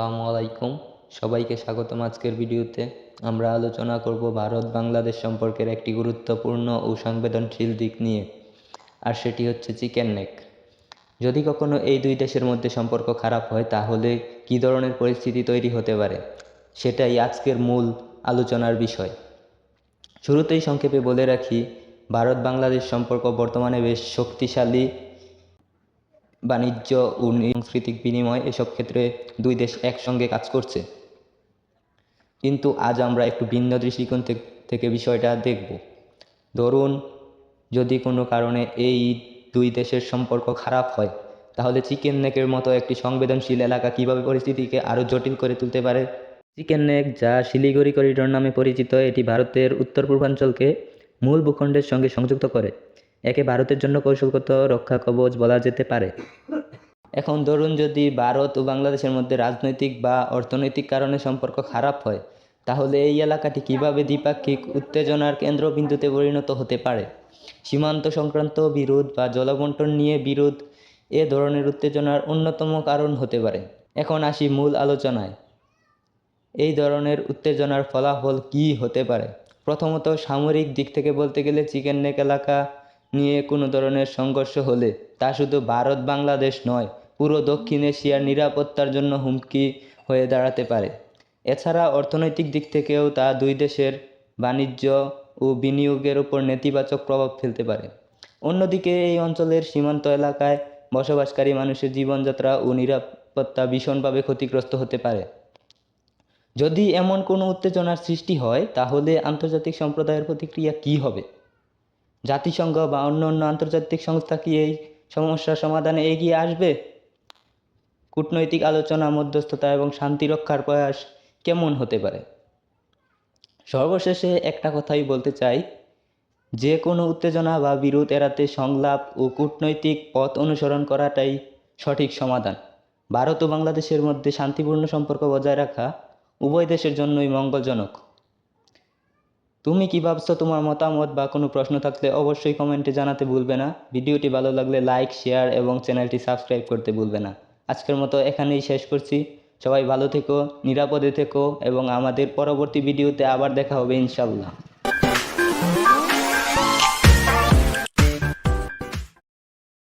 আলাইকুম। সবাইকে স্বাগতম আজকের ভিডিওতে। আমরা আলোচনা করব ভারত বাংলাদেশ সম্পর্কের একটি গুরুত্বপূর্ণ ও সংবেদনশীল দিক নিয়ে, আর সেটি হচ্ছে চিকেন নেক। যদি কখনো এই দুই দেশের মধ্যে সম্পর্ক খারাপ হয়, তাহলে কী ধরনের পরিস্থিতি তৈরি হতে পারে? সেটাই আজকের মূল আলোচনার বিষয়। শুরুতেই সংক্ষেপে বলে রাখি ভারত বাংলাদেশ সম্পর্ক বর্তমানে বেশ শক্তিশালী বাণিজ্য ও সাংস্কৃতিক বিনিময় এসব ক্ষেত্রে দুই দেশ একসঙ্গে কাজ করছে। কিন্তু আজ আমরা একটু ভিন্ন দৃষ্টিকোণ থেকে বিষয়টা দেখব। ধরুন, যদি কোনো কারণে এই দুই দেশের সম্পর্ক খারাপ হয়, তাহলে চিকেন নেকের মতো একটি সংবেদনশীল এলাকা কীভাবে পরিস্থিতিকে আরও জটিল করে তুলতে পারে? চিকেন নেক যা শিলিগুড়ি করিডোর নামে পরিচিত, এটি ভারতের উত্তর পূর্বাঞ্চলকে মূল ভূখণ্ডের সঙ্গে সংযুক্ত করে। একে ভারতের জন্য কৌশলগত রক্ষা কবচ বলা যেতে পারে। এখন ধরুন যদি ভারত ও বাংলাদেশের মধ্যে রাজনৈতিক বা অর্থনৈতিক কারণে সম্পর্ক খারাপ হয়, তাহলে এই এলাকাটি কীভাবে দ্বিপাক্ষিক উত্তেজনার কেন্দ্রবিন্দুতে পরিণত হতে পারে? সীমান্ত সংক্রান্ত বিরোধ বা জলবন্টন নিয়ে বিরোধ, এ ধরনের উত্তেজনার অন্যতম কারণ হতে পারে। এখন আসি মূল আলোচনায়। এই ধরনের উত্তেজনার ফলাফল কী হতে পারে? প্রথমত সামরিক দিক থেকে বলতে গেলে চিকেন নেক এলাকা নিয়ে কোনো ধরনের সংঘর্ষ হলে তা শুধু ভারত বাংলাদেশ নয়, পুরো দক্ষিণ এশিয়ার নিরাপত্তার জন্য হুমকি হয়ে দাঁড়াতে পারে। এছাড়া অর্থনৈতিক দিক থেকেও তা দুই দেশের বাণিজ্য ও বিনিয়োগের উপর নেতিবাচক প্রভাব ফেলতে পারে। অন্যদিকে এই অঞ্চলের সীমান্ত এলাকায় বসবাসকারী মানুষের জীবনযাত্রা ও নিরাপত্তা ভীষণভাবে ক্ষতিগ্রস্ত হতে পারে। যদি এমন কোনো উত্তেজনার সৃষ্টি হয়, তাহলে আন্তর্জাতিক সম্প্রদায়ের প্রতিক্রিয়া কী হবে? জাতিসংঘ বা অন্য অন্য আন্তর্জাতিক সংস্থা কি এই সমস্যার সমাধানে এগিয়ে আসবে? কূটনৈতিক আলোচনা, মধ্যস্থতা এবং শান্তি রক্ষার প্রয়াস কেমন হতে পারে? সর্বশেষে একটা কথাই বলতে চাই, যে কোনো উত্তেজনা বা বিরোধ এড়াতে সংলাপ ও কূটনৈতিক পথ অনুসরণ করাটাই সঠিক সমাধান। ভারত ও বাংলাদেশের মধ্যে শান্তিপূর্ণ সম্পর্ক বজায় রাখা উভয় দেশের জন্যই মঙ্গলজনক। তুমি কি ভাবছ তোমার মতামত বা কোনো প্রশ্ন থাকলে অবশ্যই কমেন্টে জানাতে ভুলবে না। ভিডিওটি ভালো লাগলে লাইক শেয়ার এবং চ্যানেলটি সাবস্ক্রাইব করতে ভুলবে না। আজকের মতো এখানেই শেষ করছি। সবাই ভালো থেকো, নিরাপদে থেকো এবং আমাদের পরবর্তী ভিডিওতে আবার দেখা হবে ইনশাল্লাহ